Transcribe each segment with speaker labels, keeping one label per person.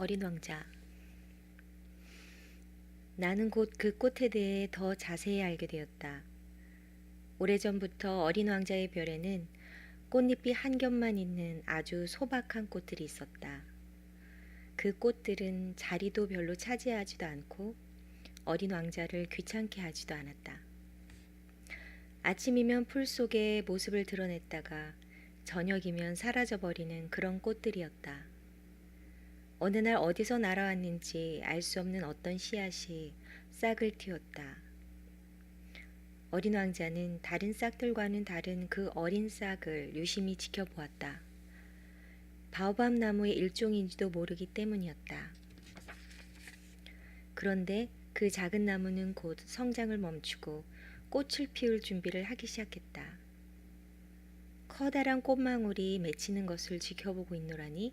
Speaker 1: 어린 왕자. 나는 곧 그 꽃에 대해 더 자세히 알게 되었다. 오래전부터 어린 왕자의 별에는 꽃잎이 한 겹만 있는 아주 소박한 꽃들이 있었다. 그 꽃들은 자리도 별로 차지하지도 않고 어린 왕자를 귀찮게 하지도 않았다. 아침이면 풀 속에 모습을 드러냈다가 저녁이면 사라져버리는 그런 꽃들이었다. 어느 날 어디서 날아왔는지 알 수 없는 어떤 씨앗이 싹을 틔웠다. 어린 왕자는 다른 싹들과는 다른 그 어린 싹을 유심히 지켜보았다. 바오밤 나무의 일종인지도 모르기 때문이었다. 그런데 그 작은 나무는 곧 성장을 멈추고 꽃을 피울 준비를 하기 시작했다. 커다란 꽃망울이 맺히는 것을 지켜보고 있노라니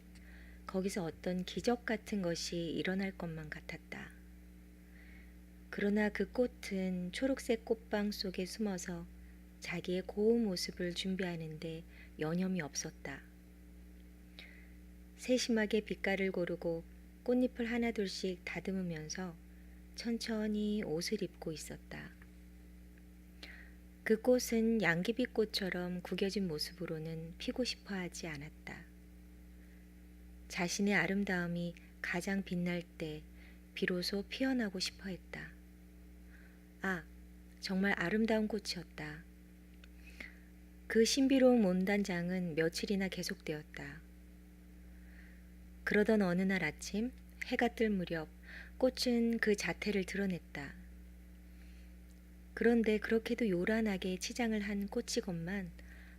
Speaker 1: 거기서 어떤 기적 같은 것이 일어날 것만 같았다. 그러나 그 꽃은 초록색 꽃방 속에 숨어서 자기의 고운 모습을 준비하는데 여념이 없었다. 세심하게 빛깔을 고르고 꽃잎을 하나둘씩 다듬으면서 천천히 옷을 입고 있었다. 그 꽃은 양귀비 꽃처럼 구겨진 모습으로는 피고 싶어 하지 않았다. 자신의 아름다움이 가장 빛날 때 비로소 피어나고 싶어 했다. 아, 정말 아름다운 꽃이었다. 그 신비로운 몬단장은 며칠이나 계속되었다. 그러던 어느 날 아침 해가 뜰 무렵 꽃은 그 자태를 드러냈다. 그런데 그렇게도 요란하게 치장을 한 꽃이건만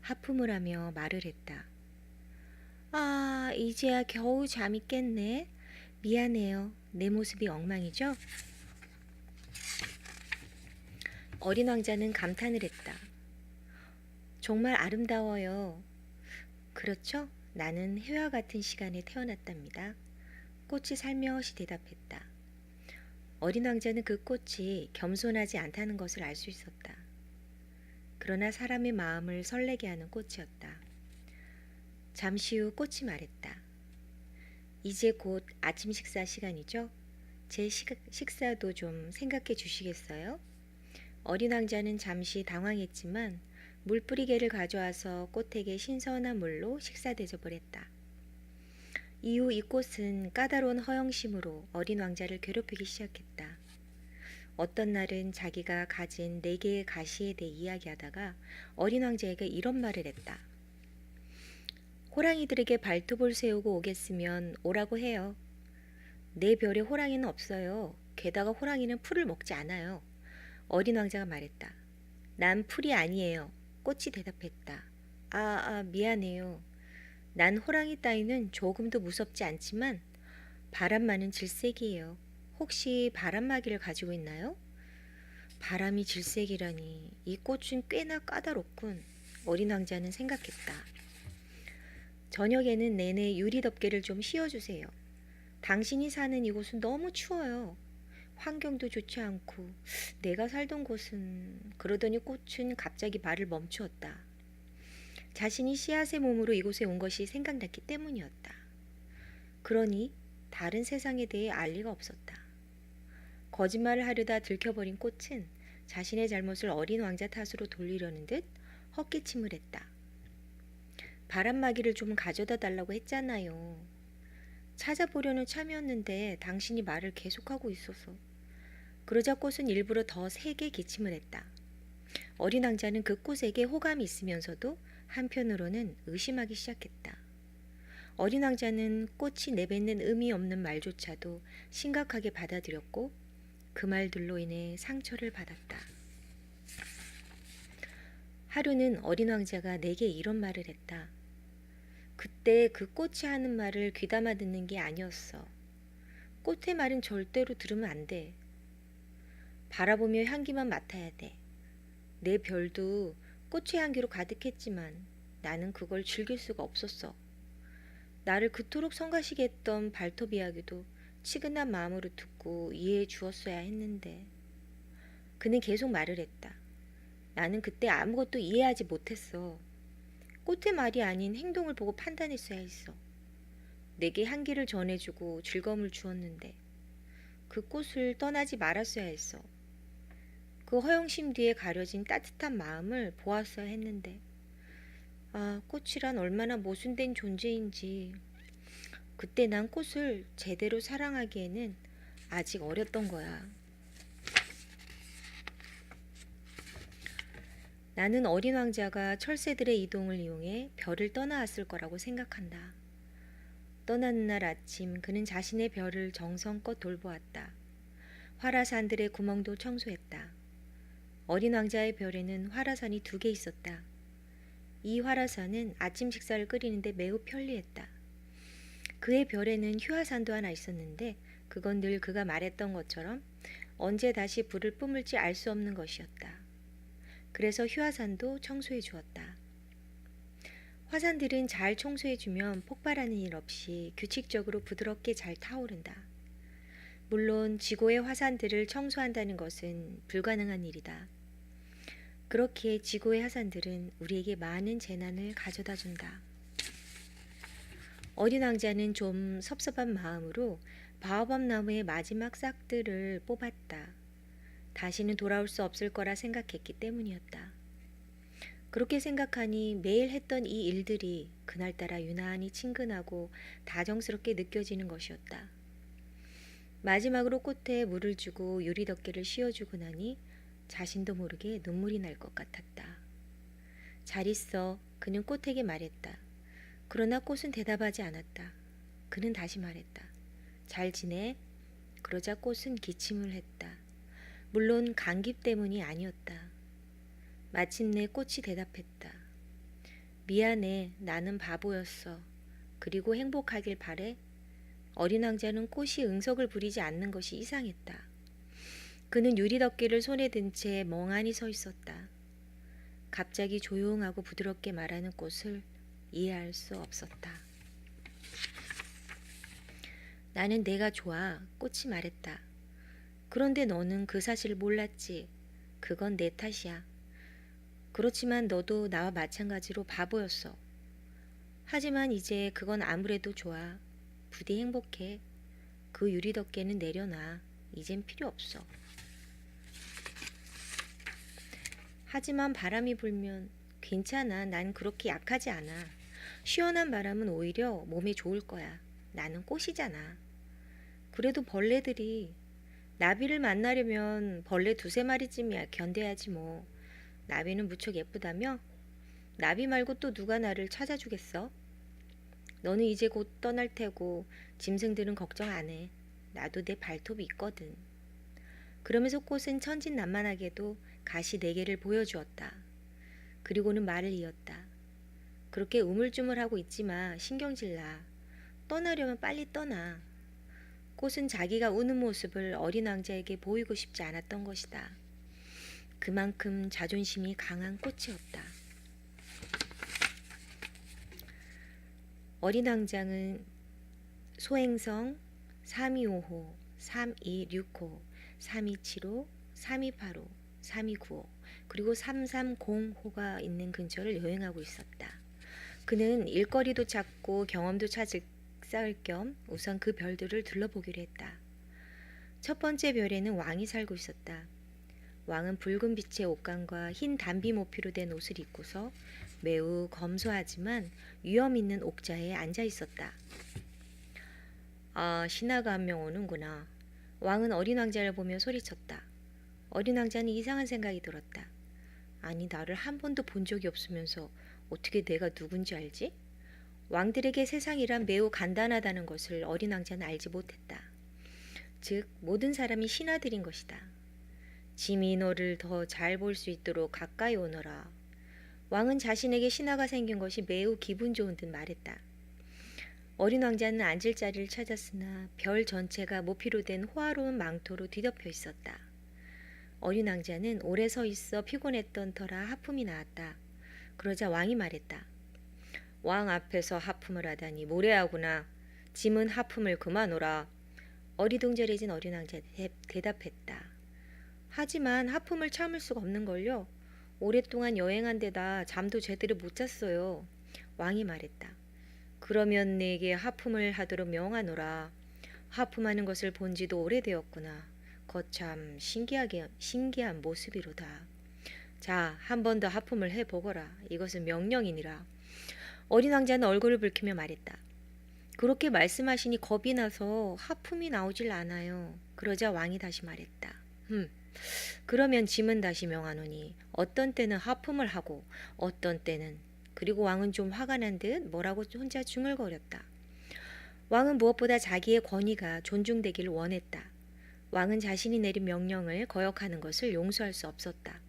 Speaker 1: 하품을 하며 말을 했다. 아, 이제야 겨우 잠이 깼네. 미안해요. 내 모습이 엉망이죠? 어린 왕자는 감탄을 했다. 정말 아름다워요. 그렇죠? 나는 해와 같은 시간에 태어났답니다. 꽃이 살며시 대답했다. 어린 왕자는 그 꽃이 겸손하지 않다는 것을 알 수 있었다. 그러나 사람의 마음을 설레게 하는 꽃이었다. 잠시 후 꽃이 말했다. 이제 곧 아침 식사 시간이죠? 제 식, 식사도 좀 생각해 주시겠어요? 어린 왕자는 잠시 당황했지만 물뿌리개를 가져와서 꽃에게 신선한 물로 식사 대접을 했다. 이후 이 꽃은 까다로운 허영심으로 어린 왕자를 괴롭히기 시작했다. 어떤 날은 자기가 가진 네 개의 가시에 대해 이야기하다가 어린 왕자에게 이런 말을 했다. 호랑이들에게 발톱을 세우고 오겠으면 오라고 해요. 내 별에 호랑이는 없어요. 게다가 호랑이는 풀을 먹지 않아요. 어린 왕자가 말했다. 난 풀이 아니에요. 꽃이 대답했다. 아, 아, 미안해요. 난 호랑이 따위는 조금도 무섭지 않지만 바람만은 질색이에요. 혹시 바람막이를 가지고 있나요? 바람이 질색이라니 이 꽃은 꽤나 까다롭군. 어린 왕자는 생각했다. 저녁에는 내내 유리 덮개를 좀 씌워주세요. 당신이 사는 이곳은 너무 추워요. 환경도 좋지 않고 내가 살던 곳은 그러더니 꽃은 갑자기 말을 멈추었다. 자신이 씨앗의 몸으로 이곳에 온 것이 생각났기 때문이었다. 그러니 다른 세상에 대해 알 리가 없었다. 거짓말을 하려다 들켜버린 꽃은 자신의 잘못을 어린 왕자 탓으로 돌리려는 듯 헛기침을 했다. 바람막이를 좀 가져다 달라고 했잖아요. 찾아보려는 참이었는데 당신이 말을 계속하고 있어서. 그러자 꽃은 일부러 더 세게 기침을 했다. 어린 왕자는 그 꽃에게 호감이 있으면서도 한편으로는 의심하기 시작했다. 어린 왕자는 꽃이 내뱉는 의미 없는 말조차도 심각하게 받아들였고 그 말들로 인해 상처를 받았다. 하루는 어린 왕자가 내게 이런 말을 했다. 그때 그 꽃이 하는 말을 귀담아 듣는 게 아니었어. 꽃의 말은 절대로 들으면 안 돼. 바라보며 향기만 맡아야 돼. 내 별도 꽃의 향기로 가득했지만 나는 그걸 즐길 수가 없었어. 나를 그토록 성가시게 했던 발톱 이야기도 치근한 마음으로 듣고 이해해 주었어야 했는데. 그는 계속 말을 했다. 나는 그때 아무것도 이해하지 못했어. 꽃의 말이 아닌 행동을 보고 판단했어야 했어. 내게 향기를 전해주고 즐거움을 주었는데 그 꽃을 떠나지 말았어야 했어. 그 허영심 뒤에 가려진 따뜻한 마음을 보았어야 했는데 아, 꽃이란 얼마나 모순된 존재인지 그때 난 꽃을 제대로 사랑하기에는 아직 어렸던 거야. 나는 어린 왕자가 철새들의 이동을 이용해 별을 떠나왔을 거라고 생각한다. 떠나는 날 아침 그는 자신의 별을 정성껏 돌보았다. 화라산들의 구멍도 청소했다. 어린 왕자의 별에는 화라산이 두 개 있었다. 이 화라산은 아침 식사를 끓이는데 매우 편리했다. 그의 별에는 휴화산도 하나 있었는데 그건 늘 그가 말했던 것처럼 언제 다시 불을 뿜을지 알 수 없는 것이었다. 그래서 휴화산도 청소해 주었다. 화산들은 잘 청소해 주면 폭발하는 일 없이 규칙적으로 부드럽게 잘 타오른다. 물론 지구의 화산들을 청소한다는 것은 불가능한 일이다. 그렇게 지구의 화산들은 우리에게 많은 재난을 가져다 준다. 어린 왕자는 좀 섭섭한 마음으로 바오밤 나무의 마지막 싹들을 뽑았다. 다시는 돌아올 수 없을 거라 생각했기 때문이었다. 그렇게 생각하니 매일 했던 이 일들이 그날따라 유난히 친근하고 다정스럽게 느껴지는 것이었다. 마지막으로 꽃에 물을 주고 유리 덮개를 씌워주고 나니 자신도 모르게 눈물이 날 것 같았다. 잘 있어. 그는 꽃에게 말했다. 그러나 꽃은 대답하지 않았다. 그는 다시 말했다. 잘 지내? 그러자 꽃은 기침을 했다. 물론 감기 때문이 아니었다. 마침내 꽃이 대답했다. 미안해. 나는 바보였어. 그리고 행복하길 바래. 어린 왕자는 꽃이 응석을 부리지 않는 것이 이상했다. 그는 유리 덮개를 손에 든 채 멍하니 서 있었다. 갑자기 조용하고 부드럽게 말하는 꽃을 이해할 수 없었다. 나는 내가 좋아. 꽃이 말했다. 그런데 너는 그 사실을 몰랐지. 그건 내 탓이야. 그렇지만 너도 나와 마찬가지로 바보였어. 하지만 이제 그건 아무래도 좋아. 부디 행복해. 그 유리 덮개는 내려놔. 이젠 필요 없어. 하지만 바람이 불면 괜찮아. 난 그렇게 약하지 않아. 시원한 바람은 오히려 몸에 좋을 거야. 나는 꽃이잖아. 그래도 벌레들이 나비를 만나려면 벌레 두세 마리쯤이야 견뎌야지 뭐. 나비는 무척 예쁘다며? 나비 말고 또 누가 나를 찾아주겠어? 너는 이제 곧 떠날 테고 짐승들은 걱정 안 해. 나도 내 발톱이 있거든. 그러면서 꽃은 천진난만하게도 가시 네 개를 보여주었다. 그리고는 말을 이었다. 그렇게 우물쭈물하고 있지 마 신경질 나. 떠나려면 빨리 떠나. 꽃은 자기가 우는 모습을 어린 왕자에게 보이고 싶지 않았던 것이다. 그만큼 자존심이 강한 꽃이었다. 어린 왕자는 소행성 3255, 3265, 3275, 3285, 3295 그리고 330호가 있는 근처를 여행하고 있었다. 그는 일거리도 찾고 경험도 찾을 쌓을 겸 우선 그 별들을 둘러보기로 했다. 첫 번째 별에는 왕이 살고 있었다. 왕은 붉은 빛의 옷감과 흰 단비 모피로 된 옷을 입고서 매우 검소하지만 위험 있는 옥자에 앉아 있었다. 아, 신하가 한 명 오는구나. 왕은 어린 왕자를 보며 소리쳤다. 어린 왕자는 이상한 생각이 들었다. 아니, 나를 한 번도 본 적이 없으면서 어떻게 내가 누군지 알지? 왕들에게 세상이란 매우 간단하다는 것을 어린 왕자는 알지 못했다. 즉, 모든 사람이 신하들인 것이다. 짐이 너를 더 잘 볼 수 있도록 가까이 오너라. 왕은 자신에게 신하가 생긴 것이 매우 기분 좋은 듯 말했다. 어린 왕자는 앉을 자리를 찾았으나 별 전체가 모피로 된 호화로운 망토로 뒤덮여 있었다. 어린 왕자는 오래 서 있어 피곤했던 터라 하품이 나왔다. 그러자 왕이 말했다. 왕 앞에서 하품을 하다니 모래하구나. 짐은 하품을 그만오라. 어리둥절해진 어린 왕자 대답했다. 하지만 하품을 참을 수가 없는걸요. 오랫동안 여행한 데다 잠도 제대로 못 잤어요. 왕이 말했다. 그러면 내게 하품을 하도록 명하노라. 하품하는 것을 본 지도 오래되었구나. 거참 신기하게 신기한 모습이로다. 자, 한 번 더 하품을 해 보거라. 이것은 명령이니라. 어린 왕자는 얼굴을 붉히며 말했다. 그렇게 말씀하시니 겁이 나서 하품이 나오질 않아요. 그러자 왕이 다시 말했다. 흠. 그러면 짐은 다시 명하노니 어떤 때는 하품을 하고 어떤 때는 그리고 왕은 좀 화가 난 듯 뭐라고 혼자 중얼거렸다. 왕은 무엇보다 자기의 권위가 존중되기를 원했다. 왕은 자신이 내린 명령을 거역하는 것을 용서할 수 없었다.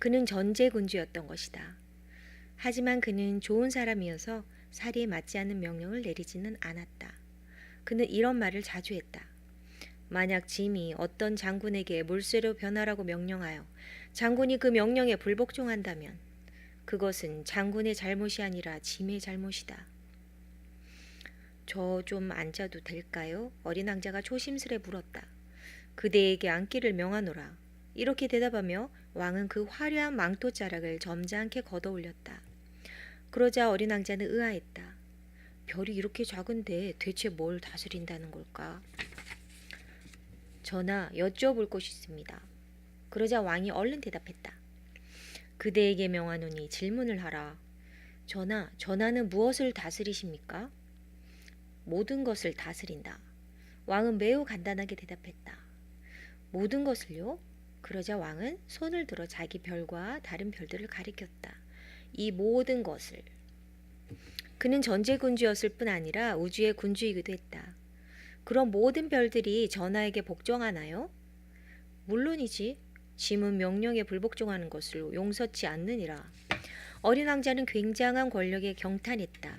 Speaker 1: 그는 전제군주였던 것이다. 하지만 그는 좋은 사람이어서 사리에 맞지 않는 명령을 내리지는 않았다. 그는 이런 말을 자주 했다. 만약 짐이 어떤 장군에게 물쇠로 변하라고 명령하여 장군이 그 명령에 불복종한다면 그것은 장군의 잘못이 아니라 짐의 잘못이다. 저 좀 앉아도 될까요? 어린 왕자가 조심스레 물었다. 그대에게 앉기를 명하노라. 이렇게 대답하며 왕은 그 화려한 망토 자락을 점잖게 걷어 올렸다. 그러자 어린 왕자는 의아했다. 별이 이렇게 작은데 대체 뭘 다스린다는 걸까? 전하, 여쭤볼 것이 있습니다. 그러자 왕이 얼른 대답했다. 그대에게 명하노니 질문을 하라. 전하, 전하는 무엇을 다스리십니까? 모든 것을 다스린다. 왕은 매우 간단하게 대답했다. 모든 것을요? 그러자 왕은 손을 들어 자기 별과 다른 별들을 가리켰다. 이 모든 것을. 그는 전제 군주였을 뿐 아니라 우주의 군주이기도 했다. 그럼 모든 별들이 전하에게 복종하나요? 물론이지. 짐은 명령에 불복종하는 것을 용서치 않느니라. 어린 왕자는 굉장한 권력에 경탄했다.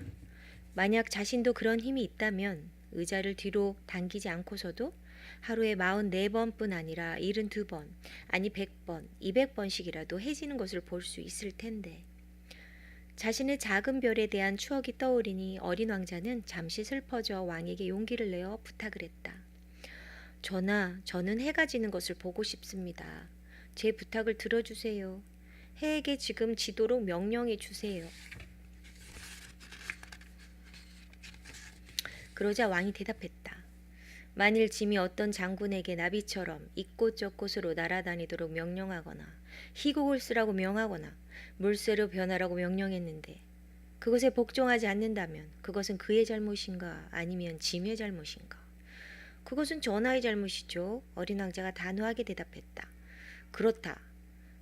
Speaker 1: 만약 자신도 그런 힘이 있다면 의자를 뒤로 당기지 않고서도 하루에 44번뿐 아니라 72번, 아니 100번, 200번씩이라도 해지는 것을 볼 수 있을 텐데. 자신의 작은 별에 대한 추억이 떠오르니 어린 왕자는 잠시 슬퍼져 왕에게 용기를 내어 부탁을 했다. 전하, 저는 해가 지는 것을 보고 싶습니다. 제 부탁을 들어주세요. 해에게 지금 지도록 명령해 주세요. 그러자 왕이 대답했다. 만일 짐이 어떤 장군에게 나비처럼 이곳저곳으로 날아다니도록 명령하거나 희곡을 쓰라고 명하거나 물새로 변하라고 명령했는데 그것에 복종하지 않는다면 그것은 그의 잘못인가 아니면 짐의 잘못인가? 그것은 전하의 잘못이죠. 어린 왕자가 단호하게 대답했다. 그렇다.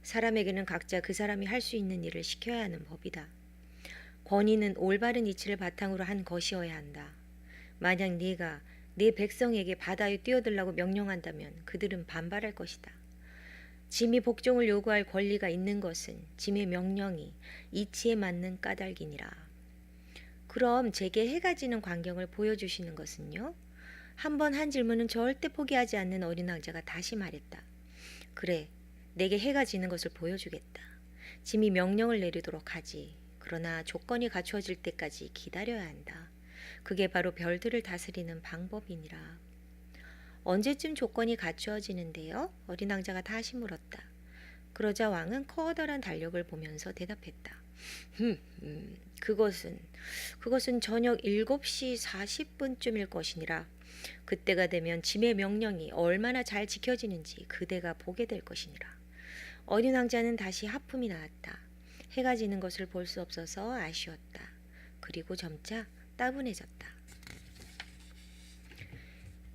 Speaker 1: 사람에게는 각자 그 사람이 할 수 있는 일을 시켜야 하는 법이다. 권위는 올바른 이치를 바탕으로 한 것이어야 한다. 만약 네가 네 백성에게 바다에 뛰어들라고 명령한다면 그들은 반발할 것이다. 짐이 복종을 요구할 권리가 있는 것은 짐의 명령이 이치에 맞는 까닭이니라. 그럼 제게 해가 지는 광경을 보여주시는 것은요? 한 번한 질문은 절대 포기하지 않는 어린 왕자가 다시 말했다. 그래, 내게 해가 지는 것을 보여주겠다. 짐이 명령을 내리도록 하지. 그러나 조건이 갖추어질 때까지 기다려야 한다. 그게 바로 별들을 다스리는 방법이니라. 언제쯤 조건이 갖추어지는데요? 어린 왕자가 다시 물었다. 그러자 왕은 커다란 달력을 보면서 대답했다. 흠, 음, 그것은 그것은 저녁 7시 40분쯤일 것이니라. 그때가 되면 짐의 명령이 얼마나 잘 지켜지는지 그대가 보게 될 것이니라. 어린 왕자는 다시 하품이 나왔다. 해가 지는 것을 볼 수 없어서 아쉬웠다. 그리고 점차 따분해졌다.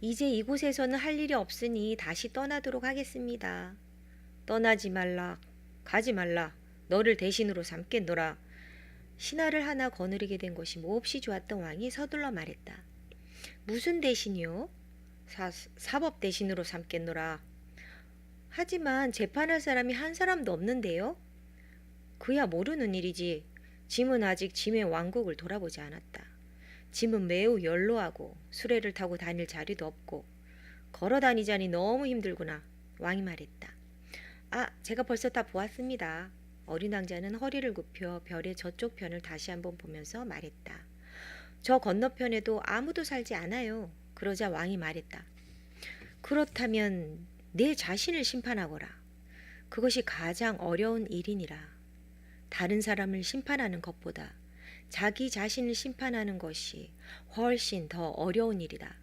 Speaker 1: 이제 이곳에서는 할 일이 없으니 다시 떠나도록 하겠습니다. 떠나지 말라. 가지 말라. 너를 대신으로 삼겠노라. 신하를 하나 거느리게 된 것이 몹시 좋았던 왕이 서둘러 말했다. 무슨 대신이요? 사, 사법 대신으로 삼겠노라. 하지만 재판할 사람이 한 사람도 없는데요? 그야 모르는 일이지. 짐은 아직 짐의 왕국을 돌아보지 않았다. 짐은 매우 연로하고 수레를 타고 다닐 자리도 없고 걸어 다니자니 너무 힘들구나. 왕이 말했다. 아, 제가 벌써 다 보았습니다. 어린 왕자는 허리를 굽혀 별의 저쪽 편을 다시 한번 보면서 말했다. 저 건너편에도 아무도 살지 않아요. 그러자 왕이 말했다. 그렇다면 내 자신을 심판하거라. 그것이 가장 어려운 일이니라. 다른 사람을 심판하는 것보다 자기 자신을 심판하는 것이 훨씬 더 어려운 일이다.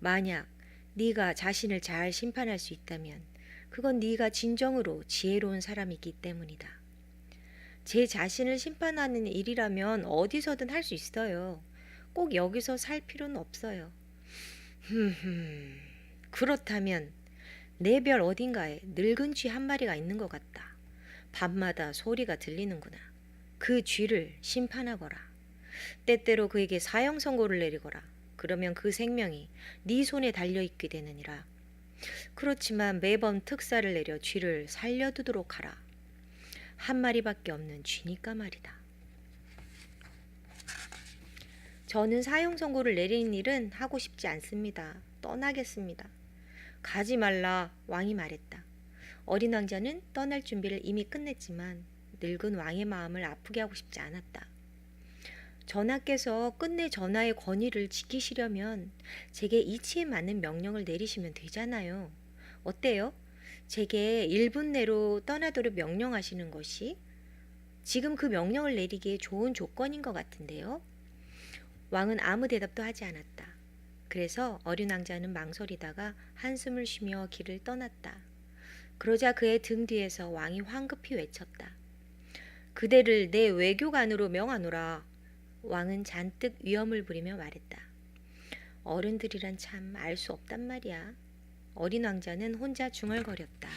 Speaker 1: 만약 네가 자신을 잘 심판할 수 있다면 그건 네가 진정으로 지혜로운 사람이기 때문이다. 제 자신을 심판하는 일이라면 어디서든 할 수 있어요. 꼭 여기서 살 필요는 없어요. 그렇다면 내 별 어딘가에 늙은 쥐 한 마리가 있는 것 같다. 밤마다 소리가 들리는구나. 그 쥐를 심판하거라. 때때로 그에게 사형 선고를 내리거라. 그러면 그 생명이 네 손에 달려 있게 되느니라. 그렇지만 매번 특사를 내려 쥐를 살려두도록 하라. 한 마리밖에 없는 쥐니까 말이다. 저는 사형 선고를 내리는 일은 하고 싶지 않습니다. 떠나겠습니다. 가지 말라 왕이 말했다. 어린 왕자는 떠날 준비를 이미 끝냈지만 늙은 왕의 마음을 아프게 하고 싶지 않았다. 전하께서 끝내 전하의 권위를 지키시려면 제게 이치에 맞는 명령을 내리시면 되잖아요. 어때요? 제게 1분 내로 떠나도록 명령하시는 것이 지금 그 명령을 내리기에 좋은 조건인 것 같은데요. 왕은 아무 대답도 하지 않았다. 그래서 어린 왕자는 망설이다가 한숨을 쉬며 길을 떠났다. 그러자 그의 등 뒤에서 왕이 황급히 외쳤다. 그대를 내 외교관으로 명하노라. 왕은 잔뜩 위험을 부리며 말했다. 어른들이란 참 알 수 없단 말이야. 어린 왕자는 혼자 중얼거렸다.